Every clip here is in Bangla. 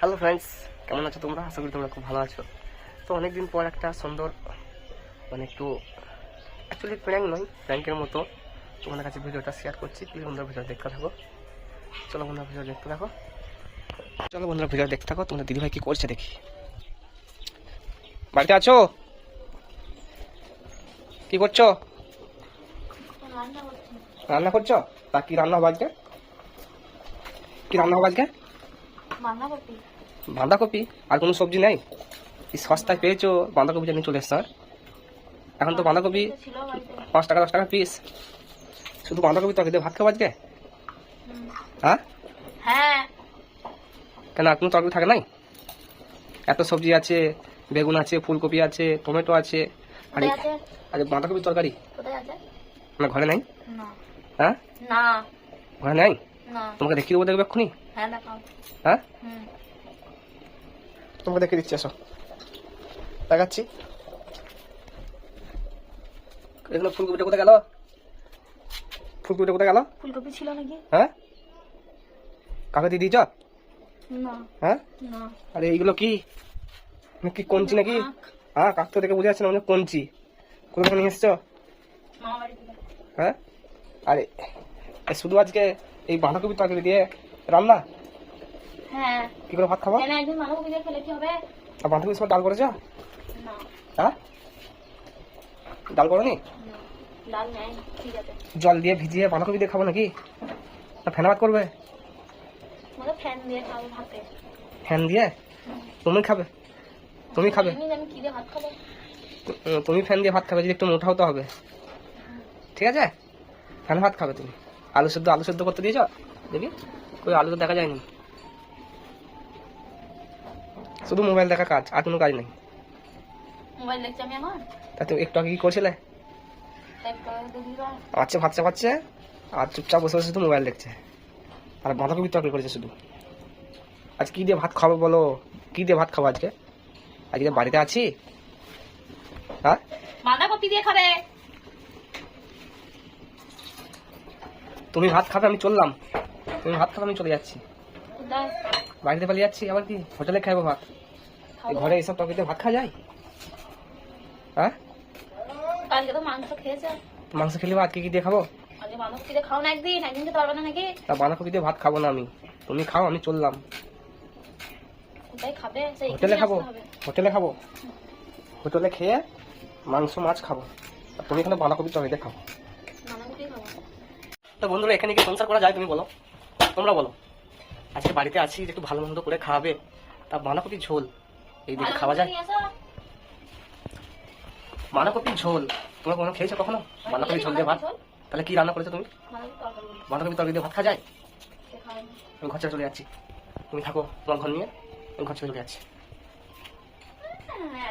হ্যালো ফ্রেন্ডস কেমন আছো তোমরা? আশা করি তোমরা খুব ভালো আছো। তো অনেকদিন পর একটা সুন্দর মানে একটু অ্যাকচুয়ালি প্র্যাঙ্ক নয় প্র্যাঙ্কের মতো তোমাদের কাছে ভিডিওটা শেয়ার করছি। প্লিজ বন্ধুরা ভিডিও দেখতে থাকো। চলো বন্ধুরা ভিডিও দেখতে থাকো। চলো বন্ধুরা ভিডিও দেখতে থাকো, তোমাদের দিদিভাই কি করছে দেখি। বাড়িতে আছো? কি করছ? রান্না করছ? তা কি রান্না হবে আজকে? কি রান্না হবে আজকে? বাঁধাকপি? বাঁধাকপি? আর কোনো সবজি নেই? সস্তায় পেয়েছ বাঁধাকপি জানি চলে এসছে এখন তো বাঁধাকপি পাঁচ টাকা দশ টাকা পিস শুধু বাঁধাকপি দিয়ে ভাত খাব আজকে? হ্যাঁ? হ্যাঁ। কেন আর কোনো তরকারি থাকে নাই? এত সবজি আছে বেগুন আছে ফুলকপি আছে টমেটো আছে। আর আর বাঁধাকপির তরকারি? মানে ঘরে নাই? হ্যাঁ? না। ঘরে নাই? না তোমাকে দেখিয়ে দেবো দেখবে এক্ষুনি? হ্যাঁ হ্যাঁ? তোমাকে দেখে দিচ্ছি আসো। দেখাচ্ছি। এগুলো ফুলকপিটা কোথায় গেল? ফুলকপিটা কোথায় গেল? ফুলকপি ছিল নাকি? হ্যাঁ? কাকে দিয়ে দিয়েছ? না। হ্যাঁ? না। আরে এইগুলো কি? কি কঞ্চি নাকি? হ্যাঁ কাক তো দেখে বুঝে যাচ্ছে না মানে কঞ্চি। কোথা থেকে নিয়ে এসছো? হ্যাঁ? আরে শুধু আজকে এই বাঁধাকপি তরকারি দিয়ে রান্না? হ্যাঁ। কি করে ভাত খাব? একদিন বাঁধাকপি দিয়ে খেলে কি হবে? আর বাঁধাকপি সময় ডাল করেছ? না। হ্যাঁ? ডাল করনি? না ডাল নেই ঠিক আছে। জল দিয়ে ভিজিয়ে বাঁধাকপি দিয়ে খাব নাকি? না ফেনা ভাত করবে? ফ্যান দিয়ে খাব ভাতে। ফ্যান দিয়ে? তুমি খাবে। তুমি খাবে। আমি আমি কি দিয়ে ভাত খাব। তুমি ফ্যান দিয়ে ভাত খাবে যদি একটু মোটা হতে হবে। ঠিক আছে? ফ্যান ভাত খাবে তুমি। আলু সেদ্ধ আলু সেদ্ধ করতে দিয়েছ? দেখি কই আলু তো দেখা যায়নি। শুধু মোবাইল দেখা কাজ আর কোনো কাজ নেই। মোবাইল দেখছি আমি এখন তা তুমি একটু আগে কি করছিলে? আচ্ছা ভাত চাপাচ্ছে আর চুপচাপ বসে বসে শুধু মোবাইল দেখছে। আর বাঁধাকপি তরকারি করেছে শুধু। আজ কি দিয়ে ভাত খাব বলো? কি দিয়ে ভাত খাব আজকে? আজকে বাড়িতে আছি? হ্যাঁ? বাঁধাকপি দিয়ে খাবে। তুমি ভাত খাবে আমি চললাম। তুমি ভাত খাবে আমি চলে যাচ্ছি। বাড়িতে পালিয়ে যাচ্ছি আবার কি? হোটেলে খাব ভাত। ঘরে এসব তরকারিতে ভাত খাওয়া যায়? হ্যাঁ? কালকে তো মাংস খেয়েছে। মাংস খেলে ভাত কি কি দিয়ে খাব? তা বাঁধাকপি দিয়ে ভাত খাব না আমি। তুমি খাও আমি চললাম। হোটেলে খাব? হোটেলে খাব? হোটেলে খেয়ে মাংস মাছ খাব। তুমি এখানে বাঁধাকপি তরকারি দিয়ে খাব বাঁধাকপি খাব। তো বন্ধুরা এখানে কি সংসার করা যায় তুমি বলো। তোমরা বলো। আজকে বাড়িতে আছি একটু ভালো মন্দ করে খাওয়াবে। তা বাঁধাকপি ঝোল। এই দিকে খাওয়া যায়। নিয়ে আসো। বাঁধাকপি ঝোল। তোমরা কোনো খেয়েছো কখনো? বাঁধাকপি ঝোল দিয়ে ভাত? তাহলে কি রান্না করেছ তুমি? বাঁধাকপি তরকারি দিয়ে ভাত খাওয়া যায়? আমি ঘর ছেড়ে চলে যাচ্ছি। তুমি থাকো তোমার ঘর নিয়ে। আমি ঘর চলে যাচ্ছি। হ্যাঁ,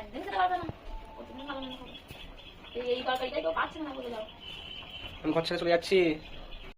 আমি ঘর ছেড়ে চলে যাচ্ছি।